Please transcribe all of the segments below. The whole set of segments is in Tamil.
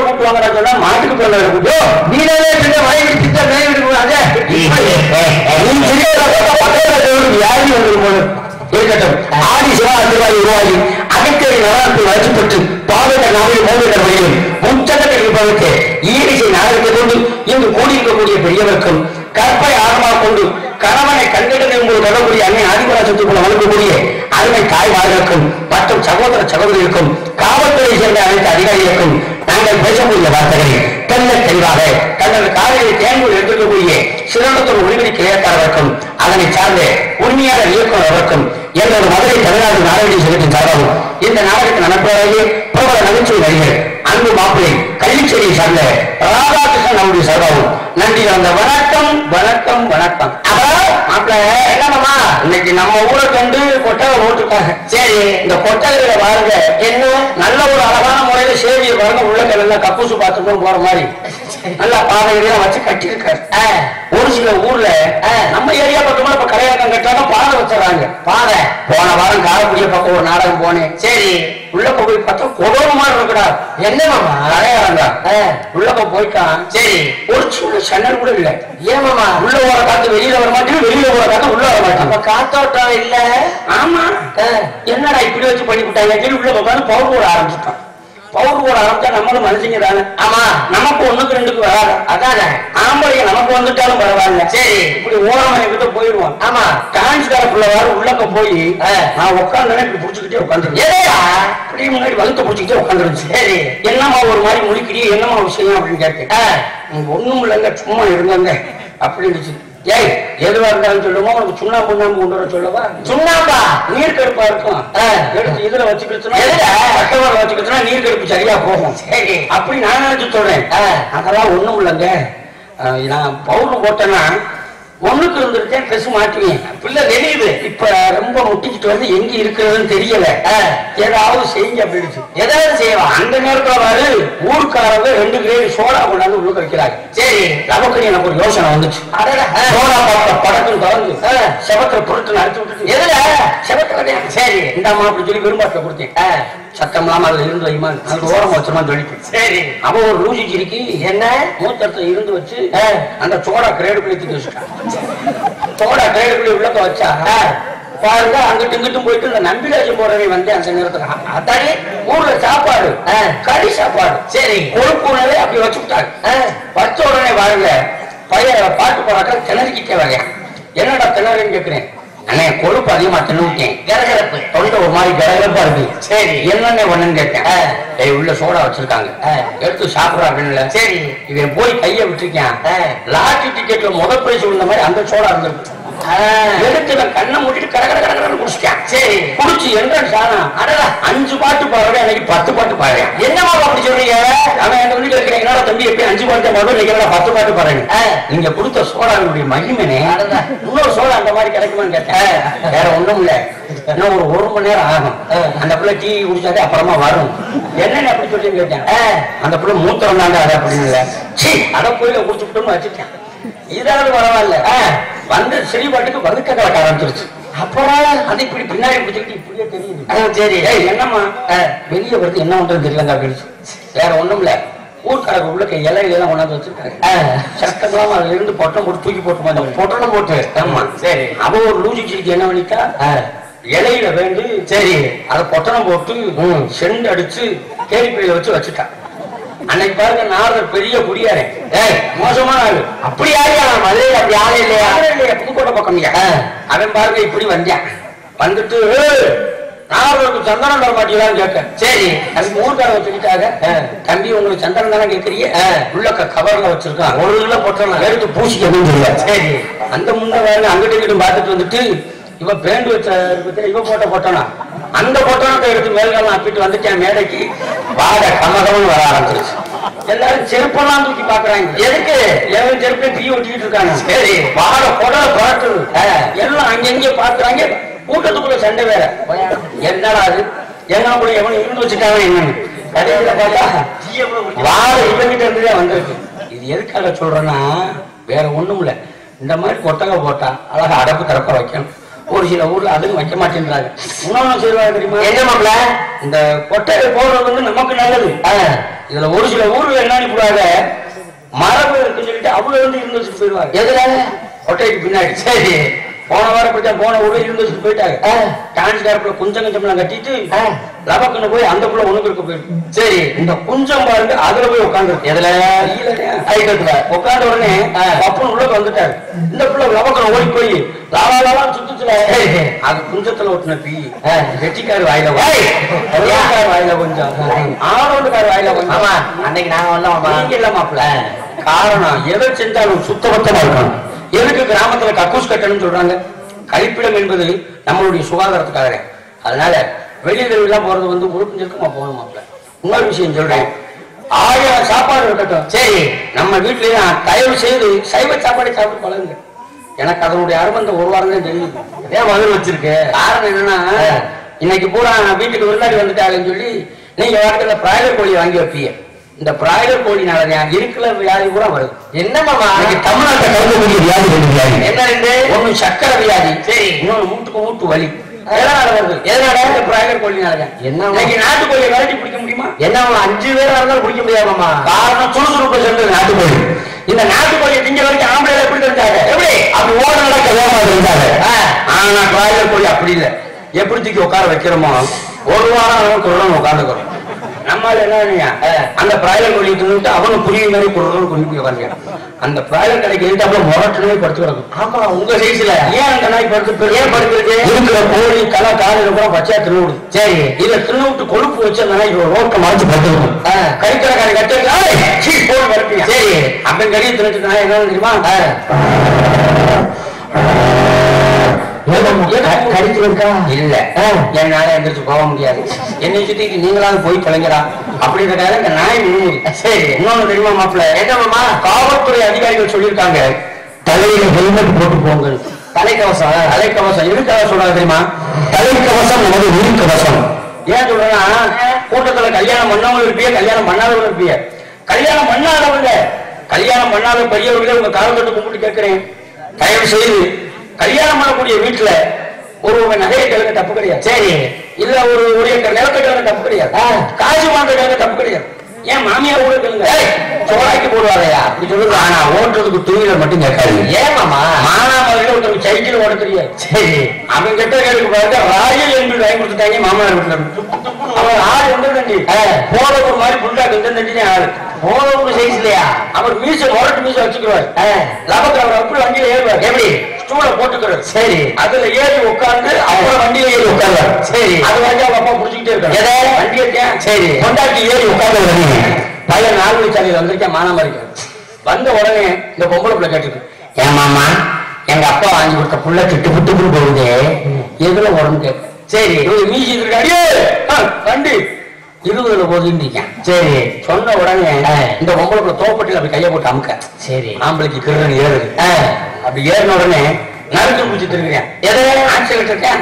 வாங்கடா சொன்னா மாட்டுக்கு பிள்ளை கூட்டு நீனே பின்ன வாய் விட்டு சிரித்தா நோய் விட்டு போகாதே இருக்கட்டும். சிவா உருவாகி. அகத்தேரி நலனத்தில் வளர்ச்சிப்பட்டு பாவக நாவில் மோதிட வழியில் உச்சகத்தில் இருப்பதற்கு ஈரிசை நாடகத்தை கொண்டு இங்கு கூடியிருக்கக்கூடிய கற்பை ஆரமாக கொண்டு கணவனை அன்னை வழங்கக்கூடிய அருமை தாய்மார்களுக்கும் மற்றும் சகோதர சகோதரிக்கும் காவல்துறை சேர்ந்த அனைத்து அதிகாரிகளுக்கும் நாங்கள் பேசக்கூடிய வார்த்தைகளை தெல்ல தெளிவாக தங்களது காலையில் தேன்கூர் எடுத்துக்கக்கூடிய சிறந்தத்தோடு ஒளிபடி கிளையக்காரருக்கும் அதனை சார்ந்த உரிமையாளர் அவருக்கும் எங்களது மதுரை தமிழ்நாடு நாடக சங்கத்தின் சார்பாகவும் இந்த நாடகத்தின் அமைப்பாளர்களே பிரபல நகைச்சுவை நடிகர் அன்பு மாப்பிளை கள்ளிச்சேரியை சார்ந்த ராதாகிருஷ்ணன் நம்முடைய சார்பாகவும் நன்றி அந்த வணக்கம் வணக்கம் வணக்கம். அப்புறம் மாப்பிள்ள என்னமா இன்னைக்கு நம்ம ஊரை கண்டு கொட்டகை ஓட்டுருக்காங்க சரி இந்த கொட்டகையில பாருங்க என்ன? நல்ல ஒரு அழகான முறையில சேவியை பாருங்க. உள்ள கல்ல கக்கூசு பாத்துக்கணும் போற மாதிரி. நல்லா பாதையெல்லாம் வச்சு கட்டியிருக்காரு. ஒரு சில ஊர்ல நம்ம ஏரியா பக்கமா இப்ப கரையாக்கம் கட்டாங்க பாதை வச்சுறாங்க. பாதை. போன வாரம் காரக்குடிய பக்கம் ஒரு நாடகம் போனேன். சரி உள்ள போய் பார்த்தா கொடோரமா இருக்கடா. என்ன மாமா? கரையாரங்க? உள்ளக்க போயிட்டான். சரி ஒரு சின்ன சன்னல் கூட இல்ல. ஏன் மாமா? உள்ள போற காத்து வெளியில வர மாட்டேங்குது வெளியில போற காத்து உள்ள வர மாட்டேன் காத்தோட்டம் இல்ல. ஆமா. என்னடா இப்படி வச்சு பண்ணி விட்டாங்க உள்ள உட்காந்து பவுர் போட ஆரம்பிச்சுட்டான். பவுர் போட ஆரம்பிச்சா நம்மளும் மனுஷங்க தானே. ஆமா. நமக்கு ஒண்ணுக்கு ரெண்டுக்கு வராது. அதானே. ஆம்பளைங்க நமக்கு வந்துட்டாலும் பரவாயில்ல. சரி. இப்படி ஓரமா கிட்ட போயிடுவான். ஆமா. டான்ஸ்கார பிள்ளை வேற உள்ளக்க போய் நான் உட்காந்தேன் இப்படி புடிச்சுக்கிட்டே உட்காந்துருக்கேன் இப்படி முன்னாடி வகுத்த புடிச்சுக்கிட்டே உட்காந்துருச்சு சரி. என்னம்மா ஒரு மாதிரி முழிக்கிறீ என்னம்மா விஷயம் அப்படின்னு கேட்டேன். ஒண்ணும் இல்லைங்க சும்மா இருங்க அப்படின்னு ஏய் எதுவா இருந்தாலும் சொல்லுமா உனக்கு சுண்ணாம்பு சுண்ணாம்பு கொண்டு வர சொல்லவா? சுண்ணாம்பா? நீர் கடுப்பா இருக்கும் எடுத்து இதுல வச்சுக்கிச்சுன்னா கட்டவரை வச்சுக்கிச்சுன்னா நீர் கடுப்பு சரியா போகும். சரி. அப்படி நான் நினைச்சு சொல்றேன். அதெல்லாம் ஒண்ணும் இல்லைங்க. நான் பவுடர் போட்டேன்னா ஒண்ணுக்கு இருந்திருக்கேன் ட்ரெஸ் மாட்டுவேன் பிள்ளை தெரியுது இப்ப ரொம்ப முட்டிக்கிட்டு வந்து எங்க இருக்கிறதுன்னு தெரியல. ஏதாவது செய்யுங்க அப்படின்னு ஏதாவது செய்யலாம் அந்த நேரத்துல பாரு ஊருக்காரங்க ரெண்டு கிரேடு சோடா கொண்டாந்து உள்ள வைக்கிறாங்க. சரி. நமக்கு எனக்கு ஒரு யோசனை வந்துச்சு. சோடா பாத்திர படக்குன்னு தொடர்ந்து செவத்துல பொருட்டு அடிச்சு விட்டுட்டு எதுல? செவத்துல சரி. இந்த அப்படி சொல்லி விரும்பாட்ட கொடுத்தேன். சத்தம் இல்லாம அதுல இருந்து வைமா அது ஓரம் வச்சுமா சொல்லிட்டு சரி. அவன் ஒரு லூசி சிரிக்கி என்ன? மூத்தத்தை இருந்து வச்சு அந்த சோடா கிரேடு பிடித்து வச்சுட்டான் சோடா கிரேடு பிடி உள்ளக்க வச்சா பாருங்க அங்கிட்டு இங்கிட்டும் போயிட்டு இந்த நம்பிராஜம் போறவை வந்து அந்த நேரத்துல. அதானே ஊர்ல சாப்பாடு கறி சாப்பாடு. சரி. கொழுப்பு உணவே அப்படி வச்சு விட்டாங்க. வச்ச உடனே பாருங்க பையன் பாட்டு போறாக்க திணறிக்கிட்டே வரையா என்னடா திணறுன்னு கேக்குறேன்? அண்ணே கொழுப்பு அதிகமா தின்னுட்டேன் கரகரப்பு. தொண்டை ஒரு மாதிரி கரகரப்பா இருக்கு. சரி. என்னென்ன ஒண்ணுன்னு கேட்டேன். உள்ள சோடா வச்சிருக்காங்க. எடுத்து சாப்பிடுறா அப்படின்னு சரி. இவன் போய் கைய விட்டுருக்கான். லாட்டரி டிக்கெட்ல முத பிரைஸ் விழுந்த மாதிரி அந்த சோடா இருந்திருக்கு. எடுத்து கண்ணை மூடிட்டு கட கட கட கடன்னு குடிச்சிட்டேன் சரி. குடிச்சு என்ட்ரன்ஸ் ஆனா அடடா. அஞ்சு பாட்டு பாடுறேன் அன்னைக்கு பத்து பாட்டு பாடுறேன் என்னமா அப்படி சொல்றீங்க? அவன் என்ன வந்து கேட்கிறேன் என்னடா தம்பி எப்படி அஞ்சு பாட்டு பாடுறோம் நீங்க பத்து பாட்டு பாடுறேன் நீங்க கொடுத்த சோடாவினுடைய மகிமனே இன்னொரு சோடா அந்த மாதிரி கிடைக்குமான்னு கேட்டேன். வேற ஒண்ணும் இல்ல. இன்னும் ஒரு ஒரு மணி நேரம் ஆகும். அந்த பிள்ளை டீ குடிச்சாலே அப்புறமா வரும். என்னன்னு அப்படி சொல்லி கேட்டேன். அந்த பிள்ளை மூத்திரம் தாண்டா அப்படின்னு அட கோயில குடிச்சுட்டோம்னு வச்சுட்டேன் இதாவது பரவாயில்ல. வந்து சரி பாட்டுக்கு வந்து கட்ட ஆரம்பிச்சிருச்சு. அப்புறம் அது இப்படி பின்னாடி பிடிச்சிக்கிட்டு இப்படியே தெரியுது. சரி. என்னம்மா? வெளியே வருது என்ன பண்றது தெரியலங்க அப்படின்னு வேற ஒண்ணும் இல்ல. ஊர்க்காரங்க உள்ள இலையிலாம் கொண்டாந்து வச்சிருக்காங்க சட்டமெல்லாம் அதுல இருந்து பொட்டம் போட்டு தூக்கி போட்டு மாதிரி பொட்டணம் போட்டு. ஆமா. சரி. அவ ஒரு லூசி சிரிக்கு என்ன பண்ணிட்டா? இலையில வேண்டு சரி. அதை பொட்டணம் போட்டு செண்டு அடிச்சு கேரிப்பையில வச்சு வச்சுட்டா. அன்னைக்கு பாருங்க நாரதர் பெரிய குடியாரே. ஏய் மோசமான ஆளு. அப்படி யாரையா மதுரையில் அப்படி ஆளே இல்லையா? இல்லையா? புதுக்கோட்டை பக்கம்யா அவன் பாருங்க இப்படி வந்தான் வந்துட்டு "ஏய், நாரதருக்கு சந்தனம் தர மாட்டீங்களான்னு கேட்க சரி. அதுக்கு மூர்க்கார வச்சுக்கிட்டாங்க. தம்பி உங்களுக்கு சந்தனம் தானே கேட்கறீங்க உள்ள கவர்ல வச்சிருக்கான். ஒரு கிலோ போட்டோம் எடுத்து பூசிக்கணும் சரி. அந்த முன்ன வேலை அங்கிட்டு இங்கிட்டு பார்த்துட்டு வந்துட்டு இவ பேண்டு வச்ச இருக்கு, இவ போட்ட போட்டோனா அந்த பொட்டணத்தை எடுத்து மேல்காலம் அப்பிட்டு வந்துட்டேன் மேடைக்கு. வாட கமகம்னு வர ஆரம்பிச்சிருச்சு. எல்லாரும் செருப்பெல்லாம் தூக்கி பாக்குறாங்க எதுக்கு? எவன் செருப்பு தீ ஒட்டிக்கிட்டு இருக்காங்க. சரி பாட குடல பறக்குது எல்லாம் அங்கங்க பாக்குறாங்க கூட்டத்துக்குள்ள சண்டை வேற. என்னடா அது எங்களுக்குள்ள எவன் இருந்து வச்சுட்டாங்க என்னன்னு கடையில பார்த்தா வாழ இவங்கிட்ட இருந்துதான் வந்திருக்கு. இது எதுக்காக சொல்றேன்னா வேற ஒண்ணும் இல்ல இந்த மாதிரி கொட்டகை போட்டா அழகா அடப்பு தரப்ப வைக்கணும். ஒரு சில ஊர்ல அதுவும் வைக்க மாட்டேன்றாங்க. இன்னொன்னு செய்வாங்க தெரியுமா? என்ன மாப்பிள? இந்த கொட்டகை போடுறது வந்து நமக்கு நல்லது. இதுல ஒரு சில ஊர்ல என்ன போடுவாங்க மரபு இருக்குன்னு சொல்லிட்டு அவ்வளவு வந்து இருந்து வச்சுட்டு போயிடுவாங்க. எதுல? கொட்டைக்கு பின்னாடி. சரி. போன வாரம் இப்படித்தான் போன ஊர்ல இருந்து வச்சுட்டு போயிட்டாங்க. டான்ஸ் கேரப்ல குஞ்சம் கஞ்சம்லாம் கட்டிட்டு. லபக்குன்னு போய் அந்த புள்ள உனக்கு இருக்க போயிருக்கு சரி. இந்த குஞ்சம் பாருங்க அதுல போய் உட்காந்து எதுல? ஐக்கத்துல உட்கார்ந்த உடனே பப்புன்னு உள்ள வந்துட்டாரு. இந்த புள்ள லபக்குன்னு ஓடி போய் லாவா லாவா சுத்துச்சுல. அது குஞ்சத்துல ஒட்டின பீ. வெட்டிக்காரு வாயில. வெட்டிக்காரு வாயில கொஞ்சம். ஆரோண்டுக்காரு வாயில கொஞ்சம். ஆமா. அன்னைக்கு நாங்க மாமா நீங்க இல்ல மாப்பிள்ள. காரணம் எதை செஞ்சாலும் சுத்தபத்தமா இருக்கணும். எதுக்கு கிராமத்துல கக்கூஸ் கட்டணும்னு சொல்றாங்க? கழிப்பிடம் என்பது நம்மளுடைய சுகாதாரத்துக்காக அதனால வெளியில எல்லாம் போறது வந்து உறுப்பு இருக்குமா? போகணும் இன்னொரு விஷயம் சொல்றேன். ஆயிரம் சாப்பாடு இருக்கட்டும். சரி நம்ம வீட்லயும் தயவு செய்து சைவ சாப்பாடு சாப்பிட்டு பழகுங்க. எனக்கு அதனுடைய அருமை இந்த ஒரு வாரம் தான் தெரியும் ஏன் மதுரை வச்சிருக்கு? காரணம் என்னன்னா இன்னைக்கு பூரா வீட்டுக்கு விருந்தாடி வந்துட்டாங்கன்னு சொல்லி நீங்க வாரத்துல பிராய்லர் கோழி வாங்கி வைப்பீங்க. இந்த பிராய்லர் கோழினால தான் இருக்கிற வியாதி கூட வருது. என்ன மாமா? இன்னைக்கு தமிழ்நாட்டை கலந்துக்கூடிய வியாதி ரெண்டு வியாதி. என்ன ரெண்டு? ஒண்ணு சக்கரை வியாதி. சரி. இன்னொன்னு மூட்டுக்கு மூட்டு வலி. நாட்டுக்கோழியை விரட்டி பிடிக்க முடியுமா? என்ன அஞ்சு பேர் இருந்தாலும் குடிக்க முடியாது மாமா. காரணம் சுறுசுறுப்பு சென்றது நாட்டுக்கோழி. இந்த நாட்டுக்கோழியை திங்க வரைக்கும் ஆம்பளை எப்படி இருந்தாங்க எப்படி? அப்படி ஓட நடக்க வேகமா இருந்தாங்க ஆனா பிராய்லர் கோழி அப்படி இல்லை. எப்படி தூக்கி உட்கார வைக்கிறோமோ? ஒரு வாரம் அளவுக்கு உட்காந்துக்கிறோம். நம்மால என்ன? அந்த பிராய்லர் கோழி தின்னுட்டு அவனு புரிய மாதிரி குடுறோம் கொண்டு போய் உட்காந்துங்க அந்த பிராய்லர் கடைக்கு எழுத்தாப்புல முரட்டு படுத்து கிடக்கும். ஆமா உங்க சைஸ்ல ஏன் அந்த நாய் படுத்து ஏன் படுத்துருக்கு? இருக்கிற கோழி தலை காலையில கூட பச்சையா தின்னு சரி. இதுல தின்னு கொழுப்பு வச்சு அந்த நாய் ரோட்டை மறைச்சு படுத்துருக்கும் ஆ. கறிக்கடைக்காரன் கட்டு போட்டு படுப்பீங்க சரி. அப்படி கறியை தின்னுட்டு நாய் என்ன தெரியுமா? இல்ல. என்னால எந்திரிச்சு போக முடியாது. என்னை சுத்திட்டு நீங்களாவது போய் தொலைங்கடா அப்படின்றதுக்காக இந்த நாய் சரி இன்னொன்னு தெரியுமா மாப்பிள்ள? என்ன மாமா? காவல்துறை அதிகாரிகள் சொல்லியிருக்காங்க. தலையில ஹெல்மெட் போட்டு போங்க தலைக்கவசம் தலைக்கவசம் எதுக்காக சொல்றாங்க தெரியுமா? தலைக்கவசம் நமது உயிர் கவசம் ஏன் சொல்றேன்னா கூட்டத்துல கல்யாணம் பண்ணவங்க இருப்பீங்க கல்யாணம் பண்ணாதவங்க இருப்பீங்க கல்யாணம் பண்ணாதவங்க. கல்யாணம் பண்ணாத பெரியவர்களே உங்க காலத்தொட்டு கும்பிட்டு கேட்கிறேன். தயவு செய்து கல்யாணம் பண்ணக்கூடிய வீட்டுல ஒரு உங்க நகையை கேளுங்க தப்பு கிடையாது. சரி. இல்ல ஒரு ஒரு ஏக்கர் நிலத்தை கேளுங்க தப்பு கிடையாது. காசு வாங்க கேளுங்க தப்பு கிடையாது. ஏன் மாமியார் கூட கேளுங்க. சோறாக்கி போடுவாரையா சொல்லுங்க ஆனா ஓட்டுறதுக்கு டூ வீலர் மட்டும் கேட்காது ஏன் மாமா? மானாமதுரையில ஒருத்தருக்கு சைக்கிள் ஓட தெரியாது. சரி. அவன் கெட்ட கேளுக்கு பாருங்க. ராயல் என்று வாங்கி கொடுத்துட்டாங்க மாமனார் வீட்டுல. ஆள் தண்டி போல ஒரு மாதிரி புண்டாக்கு தண்டி ஆளு. போன உங்க சைஸ்லயா அவர் மீச முரட்டு மீச வச்சுக்கிறார் லபக்கு அவர் அப்படி வண்டியில ஏறுவார். எப்படி? ஸ்டூல போட்டுக்கிறார் சரி. அதுல ஏறி உட்கார்ந்து அப்புறம் வண்டியில ஏறி உட்கார்வார். சரி. அது வரைக்கும் அவங்க அப்பா புடிச்சுக்கிட்டே இருக்காரு? வண்டி ஏத்தேன் சரி. கொண்டாட்டி ஏறி உட்கார்ந்து பையன் நாலு வயசாலியில் வந்திருக்கேன் மானாமரிக்கு வந்த உடனே இந்த பொம்பளை பிள்ளை கேட்டுருக்கு ஏன் மாமா எங்க அப்பா வாங்கி கொடுத்த புள்ள திட்டு புட்டு போகுது. எதுல உடம்பு கேட்க சரி. இவங்க மீசி இருக்காடியே வண்டி. இருபதுல போகுதுன்னு சரி. சொன்ன உடனே. இந்த பொம்பளை பிள்ளை தோப்பட்டியில் அப்படி கையை போட்டு அமுக்க. சரி. ஆம்பளைக்கு கிருன்னு ஏறுது ஆ. அப்படி ஏறின உடனே நறுக்கு பிடிச்சி திருக்கிறேன் எதை ஆக்சிடென்ட் இருக்கேன்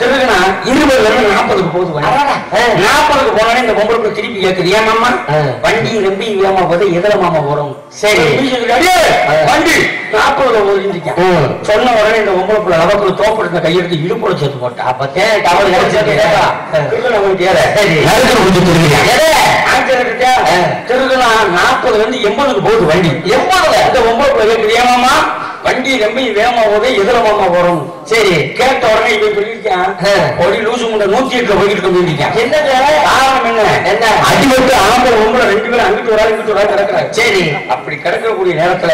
திருகுனா இருபதுல இருந்து நாற்பதுக்கு போகுது. நாற்பதுக்கு போனோடனே இந்த பொம்பளை திருப்பி கேட்குது ஏன் மாமா. வண்டி ரொம்ப வேகமா போகுது எதுல மாமா போறோம்? சரி. வண்டி. நாற்பதுல ம். சொன்ன உடனே இந்த பொம்பளை பிள்ளை லவக்குள்ள தோப்படுத்த கையெடுத்து இடுப்புல சேர்த்து போட்டா. அப்ப ஏன் டவல் கிடைச்சிருக்கு? சரி. திருகுனா நாற்பதுல இருந்து எண்பதுக்கு போகுது வண்டி. எண்பதுல. இந்த ஒன்பது பிள்ளை கேட்குது ஏமாமா வண்டி ரொம்ப வேகமா போகுது எதுல மாமா போறோம் சரி. கேட்ட உடனே இவன் சொல்லியிருக்கான் ஆ. ஒரு லூசு முண்டை நூத்தி எட்டுல போய்கிட்டு சொல்லியிருக்கான் என்னங்க காரணம் என்ன? என்ன? அடிபட்டு ஆம்பளை ஒம்பளை ரெண்டு பேரும் அங்கிட்டு ஒரு இங்கிட்டு ஒரு ஆள் கிடக்குறாங்க சரி. அப்படி கிடக்கக்கூடிய நேரத்துல.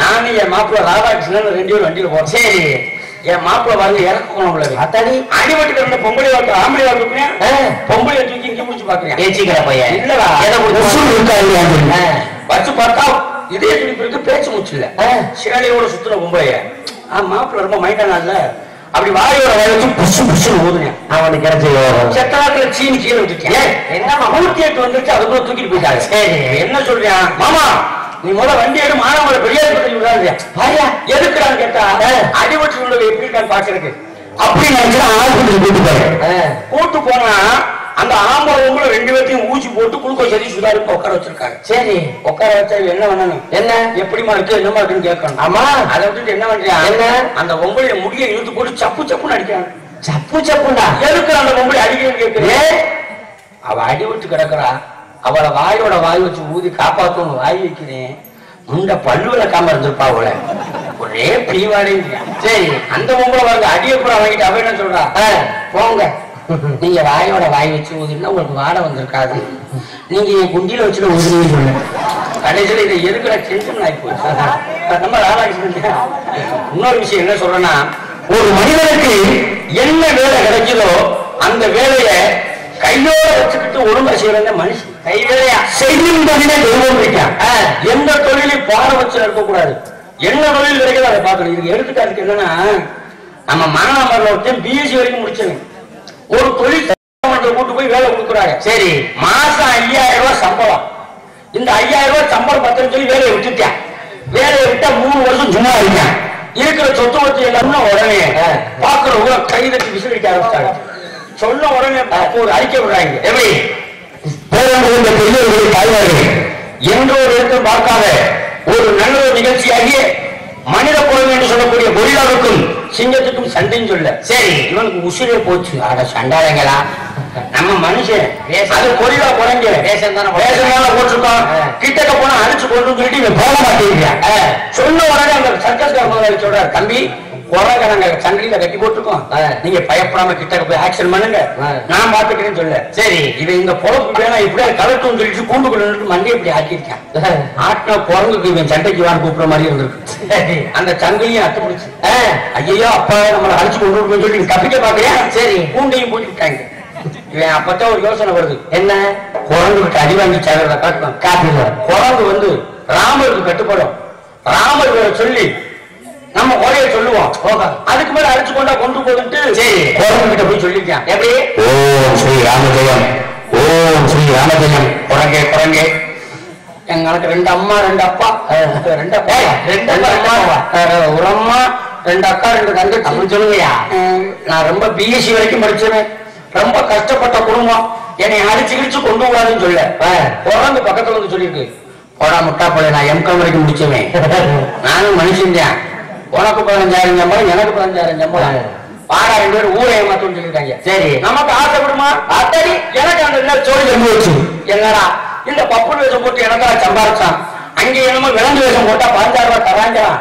நானும் என் மாப்பிள்ள ராதாகிருஷ்ணன் ரெண்டு பேரும் வண்டியில போறோம். சரி. என் மாப்பிள்ள வந்து இறக்க போனவங்கள அத்தாடி. அடிபட்டு கிடந்த பொம்பளை வாக்கு ஆம்பளை வாக்கு. பொம்பளை தூக்கி இங்க முடிச்சு பாக்குறேன் ஏச்சிக்கிற பையன். இல்லடா. வச்சு பார்த்தா இதே துடிப்பு இருக்கு பேச்சு மூச்சு இல்ல. சேலையோட சுத்துன பொம்பளைய. மாப்பிள்ள ரொம்ப மைட்டானால அப்படி வாயோட வயலுக்கு புஷு புஷு ஊதுனேன். அவனுக்கு கிடைச்ச செத்தலாத்துல சீனி கீழே விட்டுட்டேன் ஏன்? என்னம்மா? நூத்தி எட்டு வந்துருச்சு அது கூட தூக்கிட்டு போயிட்டாங்க சரி. என்ன சொல்றியான் மாமா நீ முதல்ல வண்டி எடு மாணவரை பாரியா எதுக்குறான்னு கேட்டா அடிபட்டு உள்ளவங்க எப்படி இருக்கான்னு பாக்குறதுக்கு அப்படி நினைச்சா ஆஸ்பத்திரி கூட்டு போய் ஆ. கூட்டு போனா அந்த ஆம்பளை ரெண்டு பேர்த்தையும் போட்டு குளுக்கோஸ் சரி சுதாரி உட்கார வச்சிருக்காங்க. சரி உட்கார வச்சா என்ன பண்ணணும்? என்ன? எப்படிமா இருக்கு என்னமா இருக்குன்னு கேட்கணும். ஆமா. அதை விட்டுட்டு என்ன பண்றான் என்ன? அந்த பொம்பளைய முடிய இழுத்து போட்டு சப்பு சப்புன்னு அடிக்கிறான் சப்பு சப்புண்டா? எதுக்கு அந்த பொம்பளை அடிக்கிறேன்னு கேட்கிறேன் அவ அடி விட்டு கிடக்குறா. அவளை வாயோட வாய் வச்சு ஊதி காப்பாத்தணும் வாய் வைக்கிறேன். முண்ட பல்லுல காம இருந்திருப்பா அவளை. ஒரே பிரிவாடே சரி. அந்த பொம்பளை வந்து அடிய கூட வாங்கிட்டு அவ என்ன சொல்றா. போங்க. நீங்க வாயோட வாய் வச்சு ஊதினா உங்களுக்கு வாடை வந்திருக்காது. நீங்க என் குண்டியில வச்சுட்டு ஊதுனீங்கன்னு சொல்லு கடைசியில் இதை எதுக்குற செஞ்சு ஆகி போச்சு நம்ம ராதாகிருஷ்ணன் இன்னொரு விஷயம் என்ன சொல்றேன்னா ஒரு மனிதனுக்கு என்ன வேலை கிடைக்குதோ அந்த வேலையை கையோட வச்சுக்கிட்டு ஒழுங்கா செய்யறத மனுஷன். கை வேலையா? செய்யும் தொழிலே தெய்வம் இருக்கான் எந்த தொழிலையும் பாட வச்சு இருக்கக்கூடாது. என்ன தொழில் கிடைக்குதோ அதை பார்க்கணும். இதுக்கு எடுத்துக்காட்டுக்கு என்னன்னா நம்ம மானாமரில் ஒருத்தன் பிஎஸ்சி வரைக்கும் முடிச்சவன் ஒரு தொழில் கூட்டு போய் வேலை கொடுக்குறாங்க. சரி மாசம் ஐயாயிரம் ரூபாய் சம்பளம். இந்த ஐயாயிரம் ரூபாய் சம்பளம் பத்திரம் சொல்லி வேலையை விட்டுட்டேன் வேலையை விட்டா மூணு வருஷம் சும்மா இருக்கேன் இருக்கிற சொத்து வச்சு எல்லாமே உடனே. பாக்குறவங்க கை தட்டி விசிலடிக்க ஆரம்பிச்சாங்க சொன்ன உடனே ஒரு அறிக்கை விடுறாங்க. எப்படி? பேரன்புள்ள பெரியவர்கள் என்ற ஒரு இடத்தை பார்க்காத ஒரு நல்ல ஒரு நிகழ்ச்சியாகிய மனித குழந்தை என்று சொல்லக்கூடிய கொரில்லாவுக்கும் சிங்கத்துக்கும் சண்டைன்னு சொல்ல. சரி இவனுக்கு உசிரே போச்சு. அட சண்டாளங்களா. நம்ம மனுஷன். அது கொரில்லா குறைங்க ரேஷன் தானே. ரேஷன் தானே போட்டிருக்கோம். கிட்டக்க போனா அடிச்சு கொண்டு சொல்லிட்டு இவன் போக மாட்டேங்கிறான். சொன்ன உடனே அந்த சர்க்கஸ் சொல்றாரு தம்பி குரங்க நாங்க சங்கிலியில கட்டி போட்டிருக்கோம். நீங்க பயப்படாம கிட்ட போய் ஆக்ஷன் பண்ணுங்க. நான் பாத்துக்கிறேன்னு சொல்ல சரி. இவன் இந்த பொழப்பு வேணா இப்படியே கலட்டும் சொல்லிட்டு கூண்டுக்குள்ள நின்று மண்டையை இப்படி ஆக்கியிருக்கான் ஆட்டின குரங்குக்கு இவன் சண்டைக்கு வான்னு கூப்பிடுற மாதிரி இருந்திருக்கு. அந்த சங்கிலியும் அத்து பிடிச்சு ஐயோ அப்பா நம்மளை அடிச்சு கொண்டு வருவோம்னு சொல்லி தப்பிக்க பாக்குறியா சரி. கூண்டையும் போட்டுட்டாங்க இவன் அப்பதான் ஒரு யோசனை வருது. என்ன? குரங்கு கிட்ட அடி வாங்கி சேகரத காட்டணும் காட்டுங்க. குரங்கு வந்து ராமருக்கு கட்டுப்படும். ராமர் சொல்லி நம்ம குறைய சொல்லுவோம். அதுக்கு மேல அடிச்சு கொண்டா கொண்டு போகுதுன்ட்டு சரி. குரங்கு கிட்ட போய் சொல்லிருக்கான் எப்படி? ஓம் ஸ்ரீ ராமஜெயம். ஓம் ஸ்ரீ ராமஜெயம். குரங்கே குரங்கே. எங்களுக்கு ரெண்டு அம்மா ரெண்டு அப்பா. ரெண்டு அப்பா. ரெண்டு அம்மா. ஒரு அம்மா ரெண்டு அக்கா ரெண்டு அப்படின்னு சொல்லுங்கய்யா. அஹ், நான் ரொம்ப பிஎஸ்சி வரைக்கும் படிச்சவன். ரொம்ப கஷ்டப்பட்ட குடும்பம். என்னை அடிச்சு கிடிச்சு கொண்டு போகாதுன்னு சொல்ல. குரங்கு பக்கத்துல வந்து சொல்லியிருக்கு. போடா முட்டா போல நான் எம்காம் வரைக்கும் முடிச்சவன். நானும் மனுஷன் தான் உனக்கு பதினஞ்சாயிரம் சம்பளம் எனக்கு பதினஞ்சாயிரம் சம்பளம். பாடா ரெண்டு பேரும் ஊரை ஏமாத்தோன்னு சொல்லியிருக்காங்க சரி. நமக்கு ஆசைப்படுமா அத்தடி எனக்கு அந்த தம்பி வச்சு என்னடா? இந்த பப்பு வேஷம் போட்டு எனக்கா சம்பாரிச்சான்? அங்க என்னமோ விலங்கு வேஷம் போட்டா பதினஞ்சாயிரம் ரூபாய் தராஞ்சான்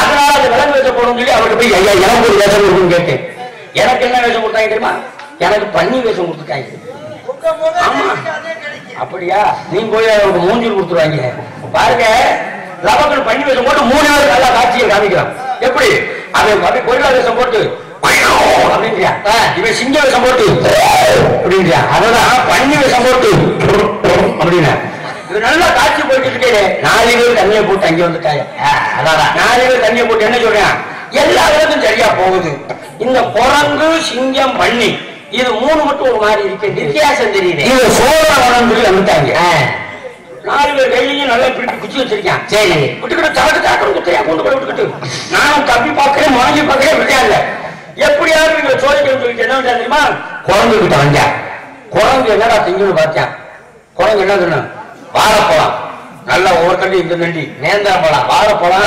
அதனால அந்த விலங்கு வேஷம் போடணும்னு சொல்லி அவர்கிட்ட போய் ஐயா எனக்கு ஒரு வேஷம் கொடுக்குன்னு கேட்டேன். எனக்கு என்ன வேஷம் கொடுத்தாங்க தெரியுமா? எனக்கு பன்னி வேஷம் கொடுத்துட்டாங்க. ஆமா. அப்படியா? நீ போய் அவருக்கு மூஞ்சில் கொடுத்துருவாங்க. பாருங்க லபக்கல் பண்ணி வேஷம் போட்டு மூணு பேர் நல்லா காட்சியை காமிக்கிறான். எப்படி? அவன் அப்படி கொரில்லா வேஷம் போட்டு! அப்படின்றியா. இவன் சிங்க வேஷம் போட்டு அப்படின்றியா. அதான் பண்ணி வேஷம் போட்டு அப்படின்னா. இது நல்லா காட்சி போயிட்டு இருக்கே. நாலு பேர் தண்ணியை போட்டு அங்கே வந்துட்டாங்க. அதான் நாலு பேர் தண்ணியை போட்டு என்ன சொல்றேன்? எல்லா இடத்தும் சரியா போகுது. இந்த குரங்கு சிங்கம் பண்ணி இது மூணு மட்டும் ஒரு மாதிரி இருக்கு. வித்தியாசம் தெரியுது. இது சோழவனம் சொல்லி வந்துட்டாங்க. நாலு பேர் கையிலையும் நல்லா பிடிச்சி குச்சி வச்சிருக்கேன். சரி. விட்டுக்கிட்டு சரக்கு சாக்கணும் குத்தையா கொண்டு போய் விட்டுக்கிட்டு. நானும் தப்பி பார்க்கிறேன் வாங்கி பார்க்கிறேன் விளையாடல எப்படியாவது இவங்க சோதிக்கணும்னு சொல்லிட்டு என்ன தெரியுமா? குரங்கு கிட்ட வந்தேன். குரங்கு என்னடா திங்குன்னு பார்த்தேன் குரங்கு என்ன சொன்ன? வாழைப்பழம் நல்லா ஒவ்வொரு கண்டி இந்த நண்டி நேந்திர பழம் வாழைப்பழம்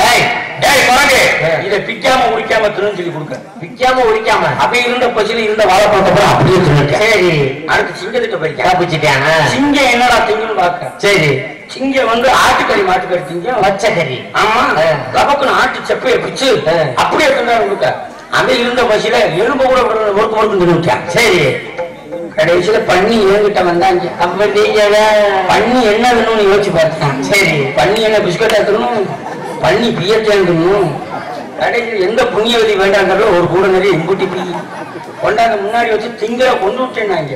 இதை பிக்காம உரிக்காம திருன்னு சொல்லி கொடுக்க. விக்காம ஒழிக்காம அப்படி இருந்த பசியில இருந்த வாழைப்பழத்தை அப்படியே தின்னுட்டேன் சரி. அடுத்து சிங்கத்திட்ட போயிருக்கேன் காப்பிச்சிட்டாங்க சிங்கம் என்னடா திங்குன்னு பார்க்க? சரி. சிங்கம் வந்து ஆட்டுக்கறி மாட்டுக்கறி திங்கம் பச்சைக்கறி. ஆமா. ஆ. லபக்குன்னு ஆட்டு செப்பையை பிச்சு. அப்படியே தின்னா கொடுக்க அவன் இருந்த பசியில எலும்பு கூட ஒருத்து தின்னுட்டான். சரி. கடைசியில பண்ணி என்கிட்ட வந்தாங்க. அப்ப நீங்க பண்ணி என்ன வேணும்னு யோசிச்சு பார்த்தான் சரி. பண்ணி என்ன பிஸ்கட் எடுக்கணும் பண்ணி பியத்தை எடுக்கணும் கடைசியில் எந்த புண்ணியவதி வேண்டாங்கிறத ஒரு கூட நிறைய இம்புட்டி பீ கொண்டாந்து முன்னாடி வச்சு திங்கிற கொண்டு விட்டேன்னாங்க.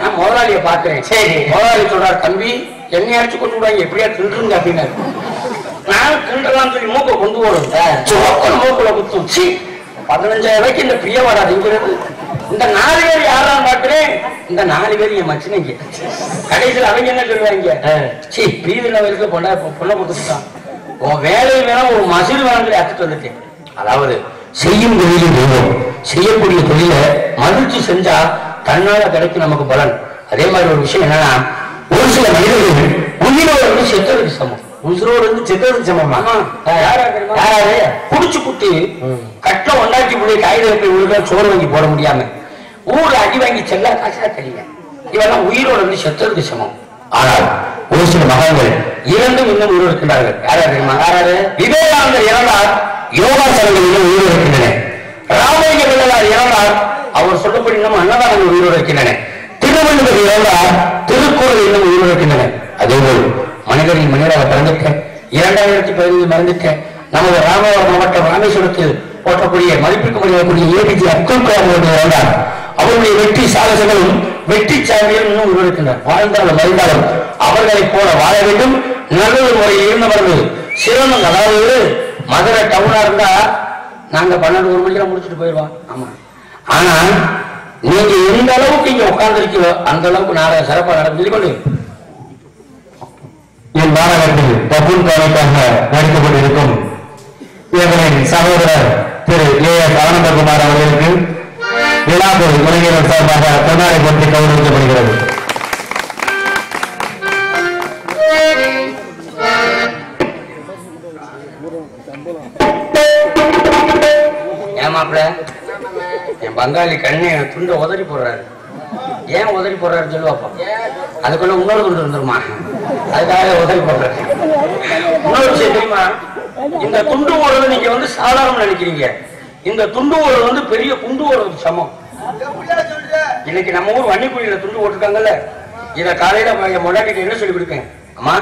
நான் முதலாளியை பார்க்கிறேன். சரி. முதலாளி சொல்றாரு தம்பி என்னை அடிச்சு கொண்டு விடுவாங்க. எப்படியா தின்றுங்க அப்படின்னாரு. நான் தின்றலாம் சொல்லி மூக்க கொண்டு. சோக்கல் மூக்குல குத்தும். பதினஞ்சாயிரம் ரூபாய்க்கு இந்த பிரிய வராதுங்கிறது இந்த நாலு பேர் யாரான்னு பார்க்கிறேன் இந்த நாலு பேர் என் மச்சினைங்க கடைசியில் அவங்க என்ன சொல்லுவாங்க? ஆ. சி பீதில வரைக்கும் பொண்ணா பொண்ணை கொடுத்துட்டான் உன் வேலை வேணா ஒரு மசில் சொல்லி அத்து சொல்லிட்டேன். அதாவது செய்யும் தொழிலும் தெய்வம். செய்யக்கூடிய தொழிலை மகிழ்ச்சி செஞ்சா தன்னால கிடைக்கும் நமக்கு பலன். அதே மாதிரி ஒரு விஷயம் என்னன்னா ஒரு சில மனிதர்கள் உயிரோடு வந்து செத்ததுக்கு சமம். உசுரோடு இருந்து செத்ததுக்கு சமமா. யாரா யாராவது குடிச்சு குட்டி கட்ட ஒண்டாட்டி புள்ளி காகிதம் போய் சோறு வாங்கி போட முடியாம. ஊர்ல அடி வாங்கி செல்லா காசா தெரியும் இவெல்லாம் உயிரோடு வந்து செத்ததுக்கு சமம். ஆனால் ஒரு சில மகன்கள் இரண்டும் இன்னும் உயிரோடு இருக்கின்றார்கள். யாரா தெரியுமா? யாராரு விவேகானந்தர் இறந்தார் யோகாசனங்கள் இன்னும் உயிரோடு இருக்கின்றன. ராமலிங்க பிள்ளையார் இறந்தார் அவர் சொல்லப்படி இன்னும் அன்னதானங்கள் உயிரோடு இருக்கின்றன. திருவள்ளுவர் இறந்தார் திருக்குறள் இன்னும் உயிரோடு இருக்கின்றன. அதேபோல் மனிதரின் மனிதராக பிறந்துக்க இரண்டாயிரத்தி பதினைந்து மறந்துக்க நமது ராமநாதபுரம் மாவட்டம் ராமேஸ்வரத்தில் போற்றக்கூடிய மதிப்பிற்கு மரியாதைக்குரிய ஏபிஜே அப்துல் கலாம் அவர்கள் இறந்தார். அவருடைய வெற்றி சாகசங்களும் வெற்றி சாமியும் இன்னும் உருவெடுக்கின்றனர் வாழ்ந்தாலும் மறைந்தாலும் அவர்களைப் போல வாழ வேண்டும். நல்ல முறையில் இருந்தவர்கள் சிறந்த அதாவது மதுரை டவுனா இருந்தா நாங்க பன்னெண்டு ஒரு மணிக்கு முடிச்சுட்டு போயிடுவோம். ஆமா. ஆனா நீங்க எந்த அளவுக்கு இங்க உட்கார்ந்துருக்கீங்களோ அந்த அளவுக்கு நாளை சிறப்பாக நடந்து என் நாடகத்தில் பப்புன் காலைக்காக நடித்துக் கொண்டிருக்கும் எங்களின் சகோதரர் திரு ஏ எஸ் ஆனந்தகுமார் அவர்களுக்கு விழாபுரி இளைஞர்கள் சார்பாக பொன்னாடை பற்றி கௌரவிக்கப்படுகிறது. ஏமாப்ல என் பங்காளி கண்ணு துண்ட உதறி போடுறாரு. ஏன் உதறி போடுறாரு சொல்லுவாப்பா அதுக்குள்ள இன்னொரு துண்டு இருந்துருமா அதுக்காக உதறி போடுறாரு. இன்னொரு விஷயம் தெரியுமா? இந்த துண்டு போடுறது நீங்க வந்து சாதாரணம் நினைக்கிறீங்க. இந்த துண்டு ஓடுறது வந்து பெரிய குண்டு ஓடுறது சமம். இன்னைக்கு நம்ம ஊர் வன்னிக்குடியில துண்டு ஓட்டிருக்காங்கல்ல இத காலையில முன்னாடி என்ன சொல்லி கொடுப்பேன்? அம்மா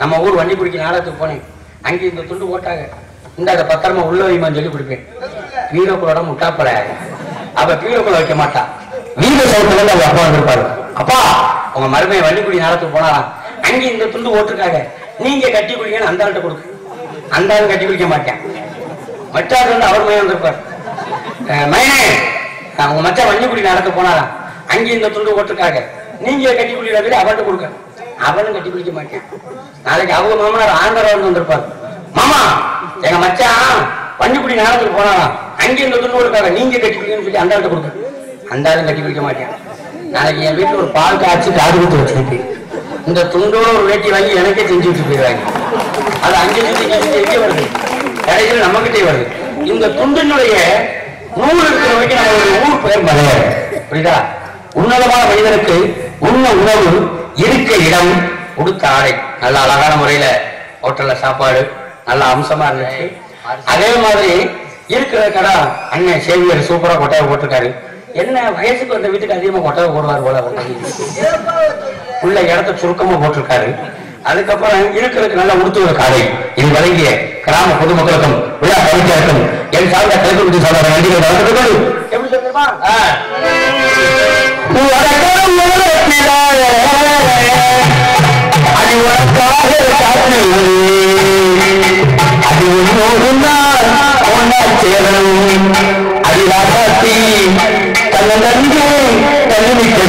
நம்ம ஊர் வன்னிக்குடிக்கு நாளத்துக்கு போனேன். அங்கே இந்த துண்டு ஓட்டாங்க இந்த அதை பத்திரமா உள்ள வைமான்னு சொல்லி கொடுப்பேன். வீரக்குளோட முட்டாப்பல. அவ வீரக்குள்ள வைக்க மாட்டா. வீர சவுத்துல இருந்து அவங்க அப்பா வந்திருப்பாரு அப்பா உங்க மருமையை வள்ளிக்குடி நாடத்துக்கு போனாலாம் அங்கே இந்த துண்டு ஓட்டிருக்காங்க நீங்க கட்டி குடிங்கன்னு அந்த ஆள்கிட்ட கொடுக்கு அந்த ஆள் கட்டி குடிக்க மாட்டேன். மச்சார் வந்து அவர் மையம் வந்திருப்பார். அஹ் மயனே உங்க மச்சான் வண்டிக்குடி நடக்க போனாலாம் அங்கே இந்த துண்டு ஓட்டிருக்காங்க நீங்க கட்டி குடிக்கிறாங்க அவர்கிட்ட கொடுக்க அவனும் கட்டி குடிக்க மாட்டேன். நாளைக்கு அவங்க மாமனார் ஆந்திரா வந்து வந்திருப்பார். மாமா எங்க மச்சான் வண்டிக்குடி நாடகத்துக்கு போனாலாம் அங்கே இந்த துண்டு ஓட்டுக்காங்க நீங்க கட்டி குடிக்கணும்னு சொல்லி அந்த ஆள்கிட்ட கொடுக்க அந்த ஆளும் கட்டி குடிக்க மாட்டேன். நாளைக்கு என் வீட்டுல ஒரு பால் காய்ச்சி காது கொடுத்து வச்சிருக்கு. இந்த துண்டோட ஒரு வேட்டி வாங்கி எனக்கே செஞ்சு வச்சு போயிடுவாங்க. அது அங்கே சுத்தி வருது? கடைகள் நம்ம கிட்டே வருது. இந்த துண்டினுடைய நூல் இருக்கிற வரைக்கும் நம்ம ஒரு ஊர் பெயர் மலையாடு புரியுதா? உன்னதமான மனிதனுக்கு உண்ண உணவு இருக்க இடம் உடுத்த ஆடை. நல்ல அழகான முறையில ஹோட்டல்ல சாப்பாடு நல்ல அம்சமா இருந்துச்சு. அதே மாதிரி இருக்கிற கடை அண்ணன் சேவியர் சூப்பரா கொட்டையை போட்டிருக்காரு. என்ன வயசுக்கு வந்த வீட்டுக்கு அதிகமா கொட்டையை போடுவார் போல உள்ள இடத்த சுருக்கமா போட்டிருக்காரு. அதுக்கப்புறம் இருக்கிறதுக்கு நல்லா உடுத்துவது காலை இது வழங்கிய கிராம பொதுமக்களுக்கும் விழா கவிஞருக்கும் என் சார்ந்த கலைக்குடி சார்ந்த நன்றிகள் வழங்குகிறது எப்படி சொல்லுமா அது உனக்காக அது உன்னோடு நான் ஒன்னா சேரணும் அதிராசி தன்னை நன்றி கல்விக்க